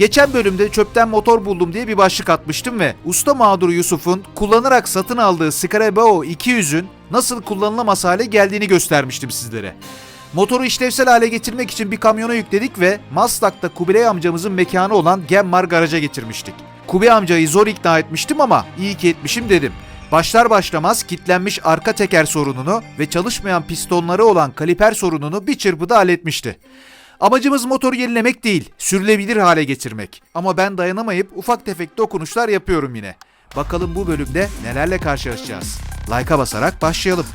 Geçen bölümde çöpten motor buldum diye bir başlık atmıştım ve usta mağduru Yusuf'un kullanarak satın aldığı Scarabeo 200'ün nasıl kullanılamaz hale geldiğini göstermiştim sizlere. Motoru işlevsel hale getirmek için bir kamyona yükledik ve Maslak'ta Kubilay amcamızın mekanı olan Gemmar garaja getirmiştik. Kubi amcayı zor ikna etmiştim ama iyi ki etmişim dedim. Başlar başlamaz kitlenmiş arka teker sorununu ve çalışmayan pistonları olan kaliper sorununu bir çırpıda halletmişti. Amacımız motoru yenilemek değil, sürülebilir hale getirmek. Ama ben dayanamayıp ufak tefek dokunuşlar yapıyorum yine. Bakalım bu bölümde nelerle karşılaşacağız. Like'a basarak başlayalım.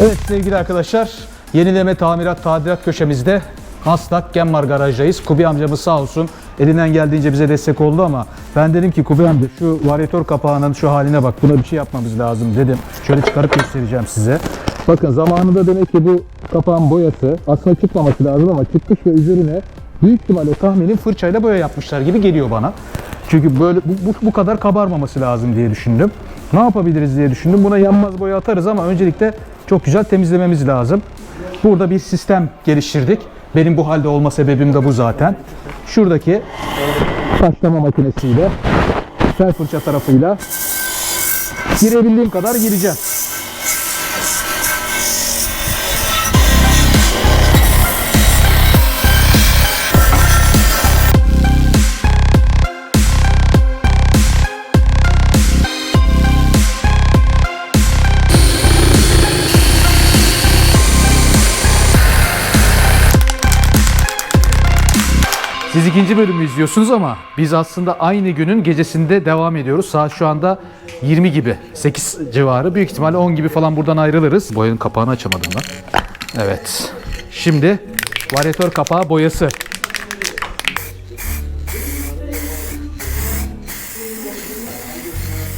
Evet sevgili arkadaşlar, yenileme tamirat tadilat köşemizde Maslak Genmar garajdayız. Kubi amcamız sağ olsun elinden geldiğince bize destek oldu ama ben dedim ki Kubi amca şu varyatör kapağının şu haline bak buna bir şey yapmamız lazım dedim. Şöyle çıkarıp göstereceğim size. Bakın zamanında demek ki bu kapağın boyası aslında çıkmaması lazım ama çıkmış ve üzerine büyük ihtimalle tahminim fırçayla boya yapmışlar gibi geliyor bana. Çünkü böyle bu, bu, bu kadar kabarmaması lazım diye düşündüm. Ne yapabiliriz diye düşündüm. Buna yanmaz boya atarız ama öncelikle çok güzel temizlememiz lazım. Burada bir sistem geliştirdik. Benim bu halde olma sebebim de bu zaten. Şuradaki taşlama makinesiyle sel fırça tarafıyla girebildiğim kadar gireceğim. İkinci bölümü izliyorsunuz ama biz aslında aynı günün gecesinde devam ediyoruz. Saat şu anda 20 gibi, 8 civarı. Büyük ihtimalle 10 gibi falan buradan ayrılırız. Boyanın kapağını açamadım ben. Evet. Şimdi varyatör kapağı boyası.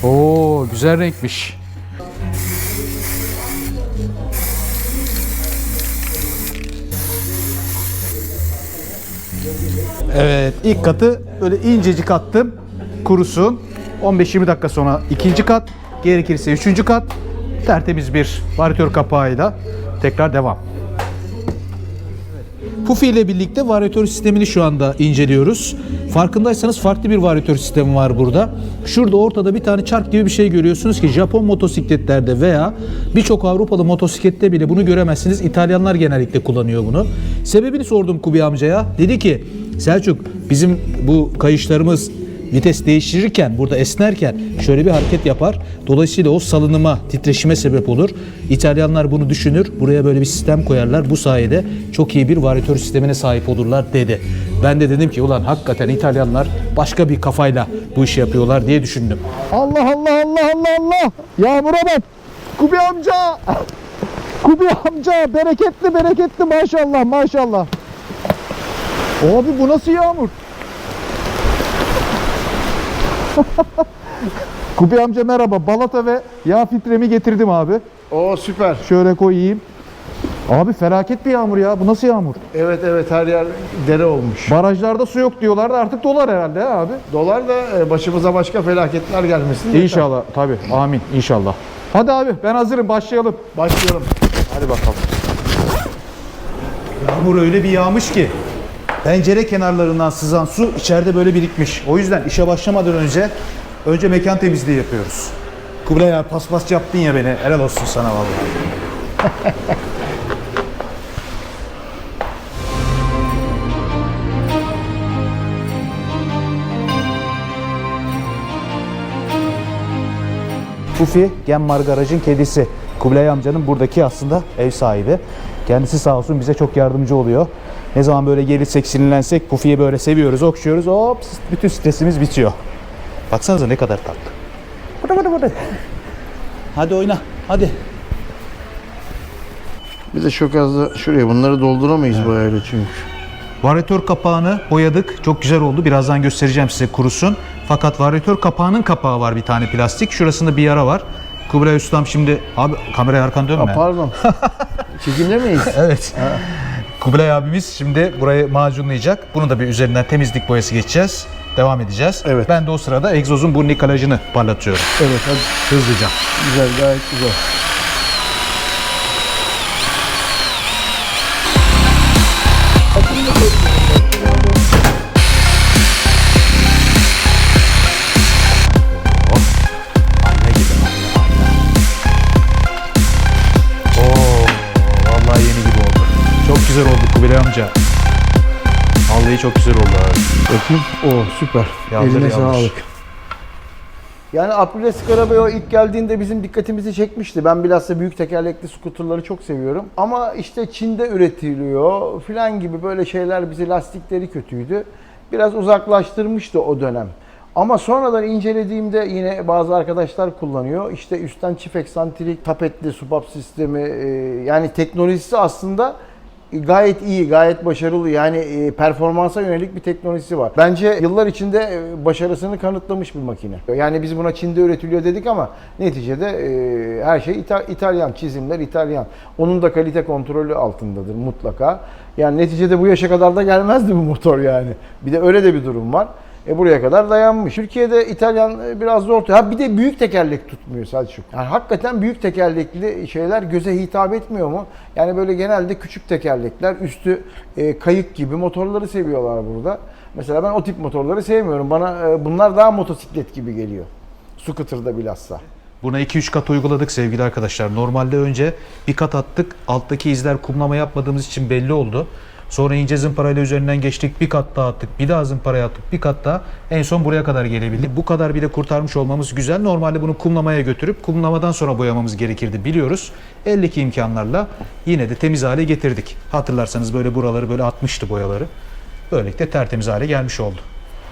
Oo, güzel renkmiş. Evet ilk katı böyle incecik attım kurusun. 15-20 dakika sonra ikinci kat, gerekirse üçüncü kat. Tertemiz bir varyatör kapağıyla tekrar devam. Pufi ile birlikte varyatör sistemini şu anda inceliyoruz. Farkındaysanız farklı bir varyatör sistemi var burada. Şurada ortada bir tane çark gibi bir şey görüyorsunuz ki Japon motosikletlerde veya birçok Avrupalı motosiklette bile bunu göremezsiniz. İtalyanlar genellikle kullanıyor bunu. Sebebini sordum Kubi amcaya. Dedi ki Selçuk bizim bu kayışlarımız vites değiştirirken, burada esnerken şöyle bir hareket yapar. Dolayısıyla o salınıma, titreşime sebep olur. İtalyanlar bunu düşünür. Buraya böyle bir sistem koyarlar. Bu sayede çok iyi bir varyatör sistemine sahip olurlar dedi. Ben de dedim ki ulan hakikaten İtalyanlar başka bir kafayla bu işi yapıyorlar diye düşündüm. Allah Allah Allah Allah Allah! Yağmura bak! Kubi amca! Kubi amca! Bereketli bereketli maşallah maşallah! Abi bu nasıl yağmur? Kubi amca merhaba. Balata ve yağ filtremi getirdim abi. O süper. Şöyle koyayım. Abi felaket bir yağmur ya. Bu nasıl yağmur? Evet evet her yer dere olmuş. Barajlarda su yok diyorlar da artık dolar herhalde ha abi. Dolar da e, başımıza başka felaketler gelmesin. yeter. İnşallah tabii. Amin inşallah. Hadi abi ben hazırım başlayalım. Başlayalım. Hadi bakalım. Yağmur öyle bir yağmış ki pencere kenarlarından sızan su içeride böyle birikmiş. O yüzden işe başlamadan önce önce mekan temizliği yapıyoruz. Kubilay ya paspas yaptın ya beni. Helal olsun sana vallahi. Pufi Genmar Garaj'ın kedisi. Kubilay amcanın buradaki aslında ev sahibi. Kendisi sağ olsun bize çok yardımcı oluyor. Ne zaman böyle gelirsek sinirlensek Pufi'yi böyle seviyoruz, okşuyoruz. Hop bütün stresimiz bitiyor. Baksanıza ne kadar tatlı. Burada burada burada. Hadi oyna. Hadi. Bir de çok az da şuraya bunları dolduramayız bu ayarla çünkü. Varyatör kapağını boyadık. Çok güzel oldu. Birazdan göstereceğim size kurusun. Fakat varyatör kapağının kapağı var bir tane plastik. Şurasında bir yara var. Kubilay Ustam şimdi... Abi kameraya arkan dönme. Aa, pardon. Çekimde miyiz? Evet. Kubilay abimiz şimdi burayı macunlayacak. Bunu da bir üzerinden temizlik boyası geçeceğiz. Devam edeceğiz. Evet. Ben de o sırada egzozun bu nikalajını parlatıyorum. evet hadi. Hızlıca. Güzel gayet güzel. Amca. Vallahi çok güzel oldu abi. Bakayım. O süper. Yandır, Eline yandır. sağlık. Yani Aprilia Scarabeo ilk geldiğinde bizim dikkatimizi çekmişti. Ben bilhassa büyük tekerlekli skuterları çok seviyorum. Ama işte Çin'de üretiliyor filan gibi böyle şeyler bizi lastikleri kötüydü. Biraz uzaklaştırmıştı o dönem. Ama sonradan incelediğimde yine bazı arkadaşlar kullanıyor. İşte üstten çift eksantrik tapetli subap sistemi e, yani teknolojisi aslında gayet iyi, gayet başarılı. Yani e, performansa yönelik bir teknolojisi var. Bence yıllar içinde e, başarısını kanıtlamış bir makine. Yani biz buna Çin'de üretiliyor dedik ama neticede e, her şey İta- İtalyan, çizimler İtalyan. Onun da kalite kontrolü altındadır mutlaka. Yani neticede bu yaşa kadar da gelmezdi bu motor yani. Bir de öyle de bir durum var. E buraya kadar dayanmış. Türkiye'de İtalyan e, biraz zor. Ha bir de büyük tekerlek tutmuyor Selçuk. Yani hakikaten büyük tekerlekli şeyler göze hitap etmiyor mu? Yani böyle genelde küçük tekerlekler, üstü e, kayık gibi motorları seviyorlar burada. Mesela ben o tip motorları sevmiyorum. Bana e, bunlar daha motosiklet gibi geliyor. Scooter'da bilhassa. Buna 2-3 kat uyguladık sevgili arkadaşlar. Normalde önce bir kat attık. Alttaki izler kumlama yapmadığımız için belli oldu. Sonra ince zımparayla üzerinden geçtik. Bir kat daha attık. Bir daha zımparaya attık. Bir kat daha. En son buraya kadar gelebildik. Bu kadar bile kurtarmış olmamız güzel. Normalde bunu kumlamaya götürüp kumlamadan sonra boyamamız gerekirdi biliyoruz. Eldeki imkanlarla yine de temiz hale getirdik. Hatırlarsanız böyle buraları böyle atmıştı boyaları. Böylelikle tertemiz hale gelmiş oldu.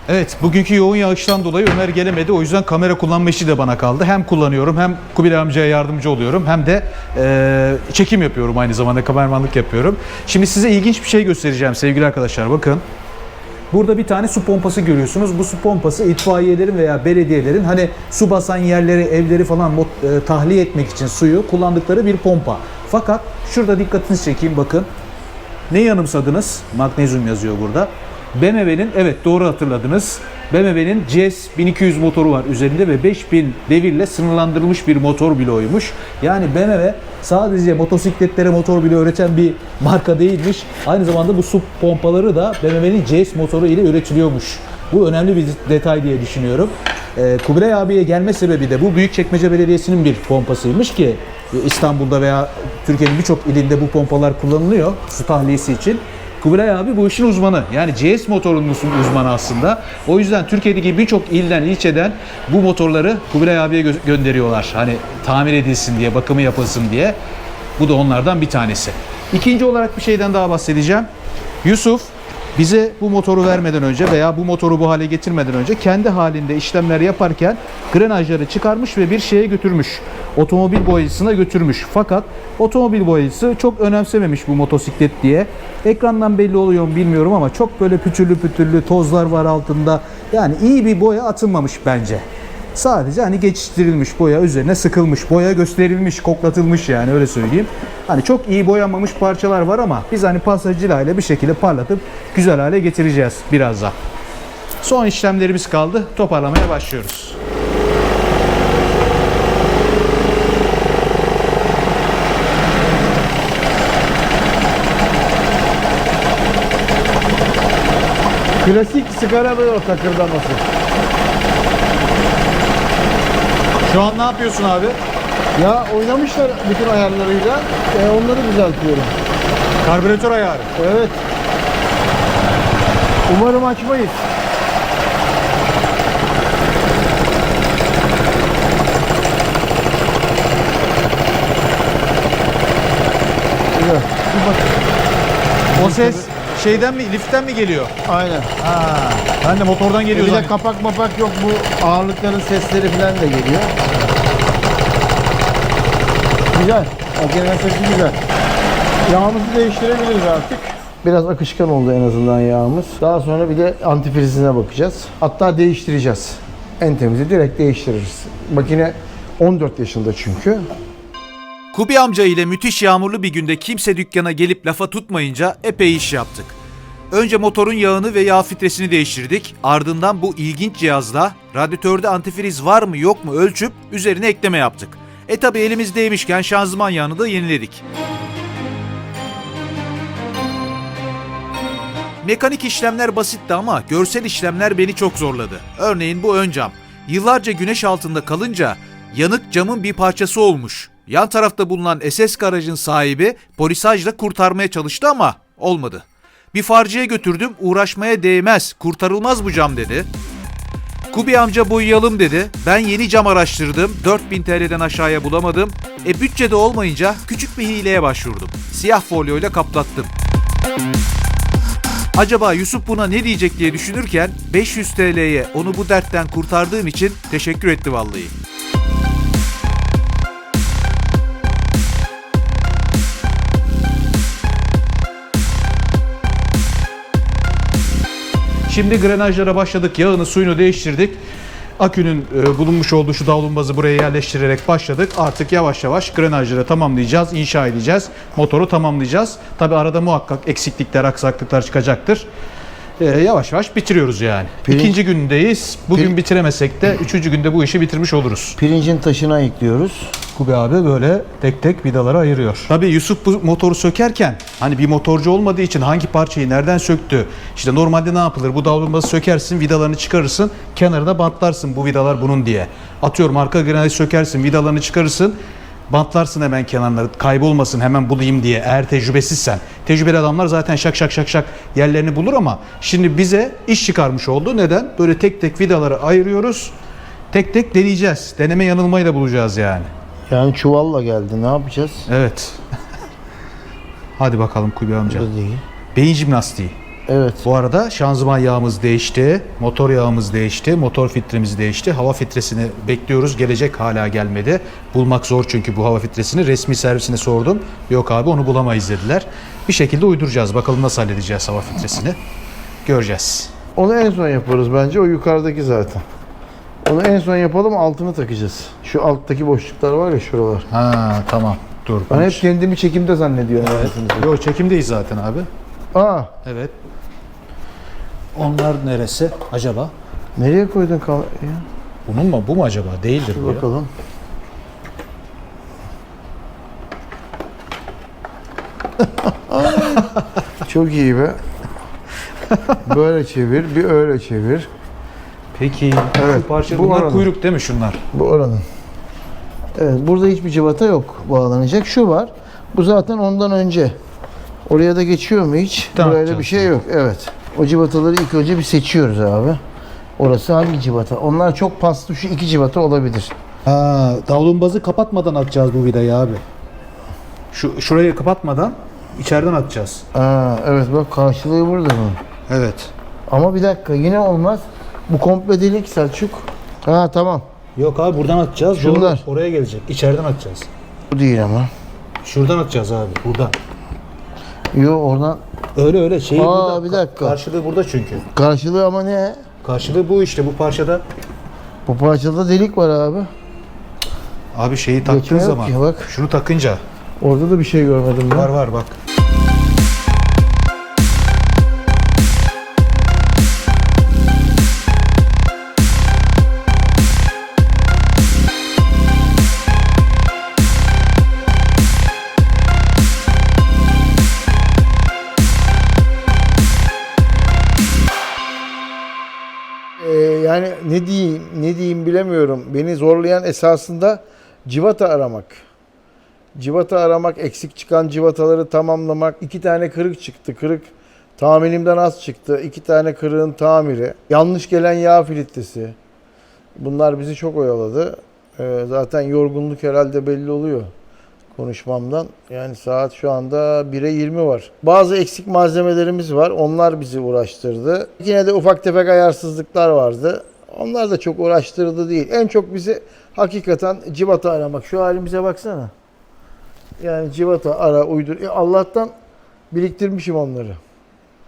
Evet, bugünkü yoğun yağıştan dolayı Ömer gelemedi. O yüzden kamera kullanma işi de bana kaldı. Hem kullanıyorum, hem Kubilay amcaya yardımcı oluyorum, hem de eee, çekim yapıyorum aynı zamanda, kameramanlık yapıyorum. Şimdi size ilginç bir şey göstereceğim sevgili arkadaşlar. Bakın. Burada bir tane su pompası görüyorsunuz. Bu su pompası itfaiyelerin veya belediyelerin hani su basan yerleri, evleri falan e, tahliye etmek için suyu kullandıkları bir pompa. Fakat şurada dikkatinizi çekeyim bakın. Ne yanımsadınız? Magnezyum yazıyor burada. BMW'nin evet doğru hatırladınız. BMW'nin GS 1200 motoru var üzerinde ve 5000 devirle sınırlandırılmış bir motor bloğuymuş. Yani BMW sadece motosikletlere motor bile üreten bir marka değilmiş. Aynı zamanda bu su pompaları da BMW'nin GS motoru ile üretiliyormuş. Bu önemli bir detay diye düşünüyorum. Ee, Kubilay abiye gelme sebebi de bu Büyükçekmece Belediyesi'nin bir pompasıymış ki e, İstanbul'da veya Türkiye'nin birçok ilinde bu pompalar kullanılıyor su tahliyesi için. Kubilay abi bu işin uzmanı. Yani CS motorunun uz- uzmanı aslında. O yüzden Türkiye'deki birçok ilden, ilçeden bu motorları Kubilay abiye gö- gönderiyorlar. Hani tamir edilsin diye, bakımı yapılsın diye. Bu da onlardan bir tanesi. İkinci olarak bir şeyden daha bahsedeceğim. Yusuf bize bu motoru vermeden önce veya bu motoru bu hale getirmeden önce kendi halinde işlemler yaparken grenajları çıkarmış ve bir şeye götürmüş. Otomobil boyacısına götürmüş. Fakat otomobil boyacısı çok önemsememiş bu motosiklet diye. Ekrandan belli oluyor mu bilmiyorum ama çok böyle pütürlü pütürlü tozlar var altında. Yani iyi bir boya atılmamış bence. Sadece hani geçiştirilmiş boya üzerine sıkılmış, boya gösterilmiş, koklatılmış yani öyle söyleyeyim. Hani çok iyi boyanmamış parçalar var ama biz hani pasajıyla ile bir şekilde parlatıp güzel hale getireceğiz birazdan. Son işlemlerimiz kaldı. Toparlamaya başlıyoruz. Klasik Scarabeo takırdaması. Şu an ne yapıyorsun abi? Ya oynamışlar bütün ayarlarıyla. E, onları düzeltiyorum. Karbüratör ayarı. Evet. Umarım açmayız. Bak. O ses şeyden mi, liften mi geliyor? Aynen. Ha, ben de motordan Bir geliyor de zannettim. kapak mapak yok. Bu ağırlıkların sesleri falan da geliyor. Güzel. Makinenin sesi güzel. Yağımızı değiştirebiliriz artık. Biraz akışkan oldu en azından yağımız. Daha sonra bir de antifrizine bakacağız. Hatta değiştireceğiz. En temizi direkt değiştiririz. Makine 14 yaşında çünkü. Kubi amca ile müthiş yağmurlu bir günde kimse dükkana gelip lafa tutmayınca epey iş yaptık. Önce motorun yağını ve yağ filtresini değiştirdik. Ardından bu ilginç cihazla radyatörde antifriz var mı yok mu ölçüp üzerine ekleme yaptık. E tabi elimizdeymişken şanzıman yağını da yeniledik. Mekanik işlemler basitti ama görsel işlemler beni çok zorladı. Örneğin bu ön cam. Yıllarca güneş altında kalınca yanık camın bir parçası olmuş. Yan tarafta bulunan SS garajın sahibi polisajla kurtarmaya çalıştı ama olmadı. Bir farcıya götürdüm uğraşmaya değmez kurtarılmaz bu cam dedi. Kubi amca boyayalım dedi. Ben yeni cam araştırdım. 4000 TL'den aşağıya bulamadım. E bütçede olmayınca küçük bir hileye başvurdum. Siyah folyoyla kaplattım. Acaba Yusuf buna ne diyecek diye düşünürken 500 TL'ye onu bu dertten kurtardığım için teşekkür etti vallahi. Şimdi grenajlara başladık. Yağını suyunu değiştirdik. Akünün e, bulunmuş olduğu şu davlumbazı buraya yerleştirerek başladık. Artık yavaş yavaş grenajları tamamlayacağız, inşa edeceğiz. Motoru tamamlayacağız. Tabi arada muhakkak eksiklikler, aksaklıklar çıkacaktır. E, yavaş yavaş bitiriyoruz yani. Pirinç- İkinci gündeyiz. Bugün Pir- bitiremesek de üçüncü günde bu işi bitirmiş oluruz. Pirincin taşını ayıklıyoruz. Kubi abi böyle tek tek vidaları ayırıyor. Tabii Yusuf bu motoru sökerken hani bir motorcu olmadığı için hangi parçayı nereden söktü? İşte normalde ne yapılır? Bu davlumbazı sökersin, vidalarını çıkarırsın, kenarına bantlarsın bu vidalar bunun diye. Atıyorum arka grenajı sökersin, vidalarını çıkarırsın, bantlarsın hemen kenarları kaybolmasın hemen bulayım diye eğer tecrübesizsen. Tecrübeli adamlar zaten şak şak şak şak yerlerini bulur ama şimdi bize iş çıkarmış oldu. Neden? Böyle tek tek vidaları ayırıyoruz. Tek tek deneyeceğiz. Deneme yanılmayı da bulacağız yani. Yani çuvalla geldi. Ne yapacağız? Evet. Hadi bakalım Kubi amca. Değil. Beyin jimnastiği. Evet. Bu arada şanzıman yağımız değişti, motor yağımız değişti, motor filtremiz değişti. Hava filtresini bekliyoruz. Gelecek hala gelmedi. Bulmak zor çünkü bu hava filtresini. Resmi servisine sordum. Yok abi onu bulamayız dediler. Bir şekilde uyduracağız. Bakalım nasıl halledeceğiz hava filtresini. Göreceğiz. Onu en son yaparız bence. O yukarıdaki zaten. Onu en son yapalım altını takacağız. Şu alttaki boşluklar var ya şuralar. Ha tamam. Dur. Ben hep kendimi çekimde zannediyorum. Evet. Yo çekimdeyiz zaten abi. Aa, Evet. Onlar neresi acaba? nereye koydun kal ya? Bunun mu? Bu mu acaba? Değildir Dur bu ya. bakalım. Çok iyi be. Böyle çevir, bir öyle çevir. Peki. Evet, Bu parça bu bunlar oranın. kuyruk değil mi şunlar? Bu oranın. Evet, burada hiçbir cıvata yok bağlanacak. Şu var. Bu zaten ondan önce. Oraya da geçiyor mu hiç? Tamam, Buraya da bir şey yok. Evet. O cıvataları ilk önce bir seçiyoruz abi. Orası hangi cıvata? Onlar çok paslı şu iki cıvata olabilir. Ha, davlumbazı kapatmadan atacağız bu vidayı abi. Şu şurayı kapatmadan içeriden atacağız. Aa, evet bak karşılığı burada mı? Evet. Ama bir dakika yine olmaz. Bu komple delik Selçuk. Ha tamam. Yok abi buradan atacağız. Şunlar. Doğru oraya gelecek. İçeriden atacağız. Bu değil ama. Şuradan atacağız abi. Buradan. Yo oradan Öyle öyle. Şey Aa, burada. bir dakika. Karşılığı burada çünkü. karşılığı ama ne? Karşılığı bu işte bu parçada. Bu parçada delik var abi. Abi şeyi Geçme taktığın yok zaman. ki, bak. Şunu takınca. Orada da bir şey görmedim ben. Var var bak. Ne diyeyim ne diyeyim bilemiyorum. Beni zorlayan esasında civata aramak. Civata aramak, eksik çıkan civataları tamamlamak. İki tane kırık çıktı. Kırık tahminimden az çıktı. İki tane kırığın tamiri. Yanlış gelen yağ filtresi. Bunlar bizi çok oyaladı. Ee, zaten yorgunluk herhalde belli oluyor konuşmamdan. Yani saat şu anda 1'e 20 var. Bazı eksik malzemelerimiz var. Onlar bizi uğraştırdı. Yine de ufak tefek ayarsızlıklar vardı. Onlar da çok uğraştırdı değil. En çok bizi hakikaten civata aramak. Şu halimize baksana. Yani civata ara uydur. E Allah'tan biriktirmişim onları.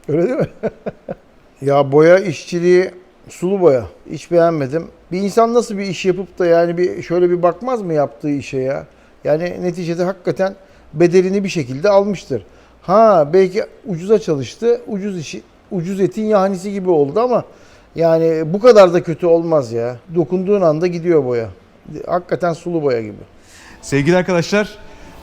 Öyle değil mi? ya boya işçiliği sulu boya. Hiç beğenmedim. Bir insan nasıl bir iş yapıp da yani bir şöyle bir bakmaz mı yaptığı işe ya? Yani neticede hakikaten bedelini bir şekilde almıştır. Ha belki ucuza çalıştı. Ucuz işi ucuz etin yahnisi gibi oldu ama yani bu kadar da kötü olmaz ya. Dokunduğun anda gidiyor boya. Hakikaten sulu boya gibi. Sevgili arkadaşlar,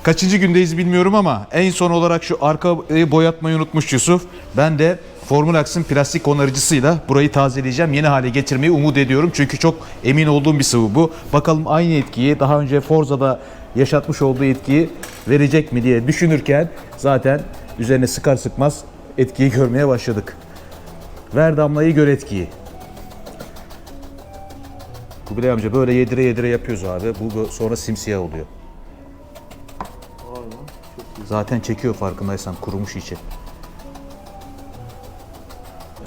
kaçıncı gündeyiz bilmiyorum ama en son olarak şu arkayı boyatmayı unutmuş Yusuf. Ben de Formulax'ın plastik onarıcısıyla burayı tazeleyeceğim. Yeni hale getirmeyi umut ediyorum. Çünkü çok emin olduğum bir sıvı bu. Bakalım aynı etkiyi daha önce Forza'da yaşatmış olduğu etkiyi verecek mi diye düşünürken zaten üzerine sıkar sıkmaz etkiyi görmeye başladık. Ver damlayı gör etkiyi. Kubilay amca böyle yedire yedire yapıyoruz abi. Bu sonra simsiyah oluyor. Zaten çekiyor farkındaysan kurumuş içi.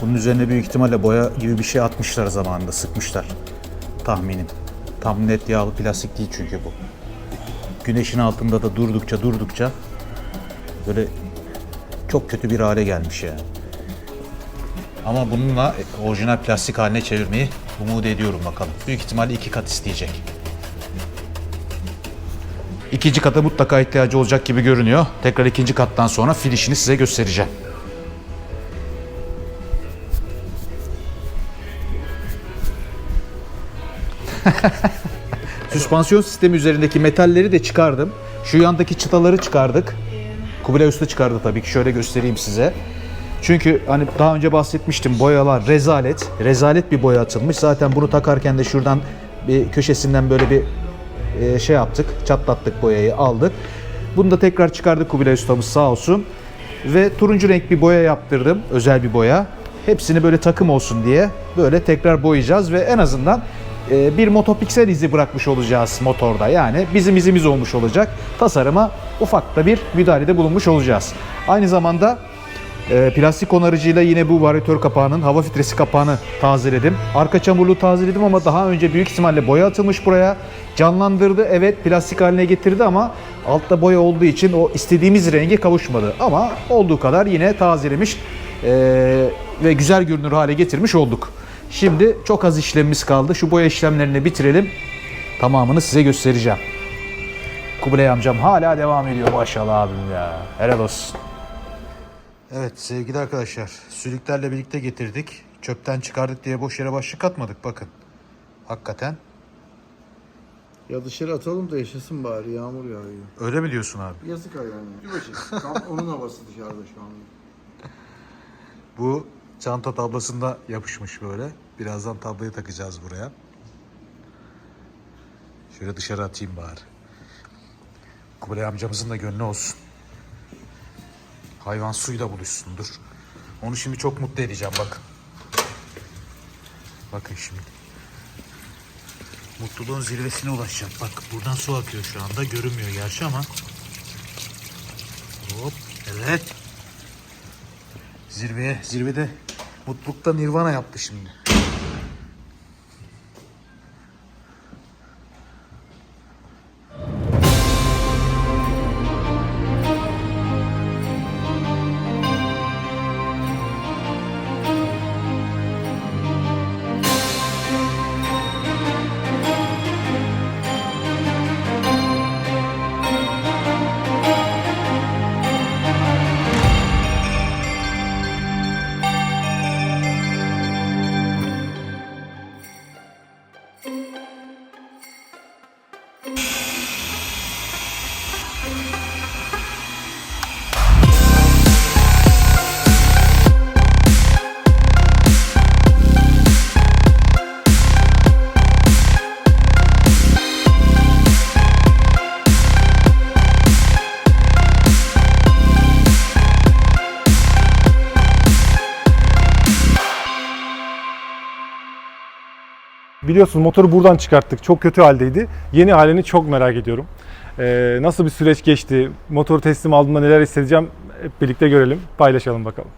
Bunun üzerine büyük ihtimalle boya gibi bir şey atmışlar zamanında, sıkmışlar. Tahminim. Tam net yağlı plastik değil çünkü bu. Güneşin altında da durdukça durdukça böyle çok kötü bir hale gelmiş yani. Ama bununla orijinal plastik haline çevirmeyi umut ediyorum bakalım. Büyük ihtimalle iki kat isteyecek. İkinci kata mutlaka ihtiyacı olacak gibi görünüyor. Tekrar ikinci kattan sonra filişini size göstereceğim. Süspansiyon sistemi üzerindeki metalleri de çıkardım. Şu yandaki çıtaları çıkardık. Kubilay Usta çıkardı tabii ki. Şöyle göstereyim size. Çünkü hani daha önce bahsetmiştim boyalar rezalet. Rezalet bir boya atılmış. Zaten bunu takarken de şuradan bir köşesinden böyle bir e, şey yaptık. Çatlattık boyayı aldık. Bunu da tekrar çıkardık Kubilay Ustamız sağ olsun. Ve turuncu renk bir boya yaptırdım. Özel bir boya. Hepsini böyle takım olsun diye böyle tekrar boyayacağız ve en azından e, bir motopiksel izi bırakmış olacağız motorda. Yani bizim izimiz olmuş olacak. Tasarıma ufak da bir müdahalede bulunmuş olacağız. Aynı zamanda e, plastik onarıcıyla yine bu varyatör kapağının hava filtresi kapağını tazeledim. Arka çamurluğu tazeledim ama daha önce büyük ihtimalle boya atılmış buraya. Canlandırdı evet plastik haline getirdi ama altta boya olduğu için o istediğimiz renge kavuşmadı. Ama olduğu kadar yine tazelemiş e, ve güzel görünür hale getirmiş olduk. Şimdi çok az işlemimiz kaldı. Şu boya işlemlerini bitirelim. Tamamını size göstereceğim. Kubilay amcam hala devam ediyor maşallah abim ya. Helal olsun. Evet sevgili arkadaşlar sülüklerle birlikte getirdik. Çöpten çıkardık diye boş yere başlık atmadık bakın. Hakikaten. Ya dışarı atalım da yaşasın bari yağmur yağıyor. Öyle mi diyorsun abi? Yazık hayvanlar. Tam onun havası dışarıda şu anda. Bu çanta tablasında yapışmış böyle. Birazdan tablayı takacağız buraya. Şöyle dışarı atayım bari. Kubilay amcamızın da gönlü olsun. Hayvan suyla buluşsun dur. Onu şimdi çok mutlu edeceğim bakın. Bakın şimdi. Mutluluğun zirvesine ulaşacak. Bak buradan su akıyor şu anda. Görünmüyor gerçi ama. Hop evet. Zirveye, zirvede mutlulukta nirvana yaptı şimdi. Biliyorsun motoru buradan çıkarttık. Çok kötü haldeydi. Yeni halini çok merak ediyorum. Ee, nasıl bir süreç geçti? Motoru teslim aldığımda neler hissedeceğim? Hep birlikte görelim, paylaşalım bakalım.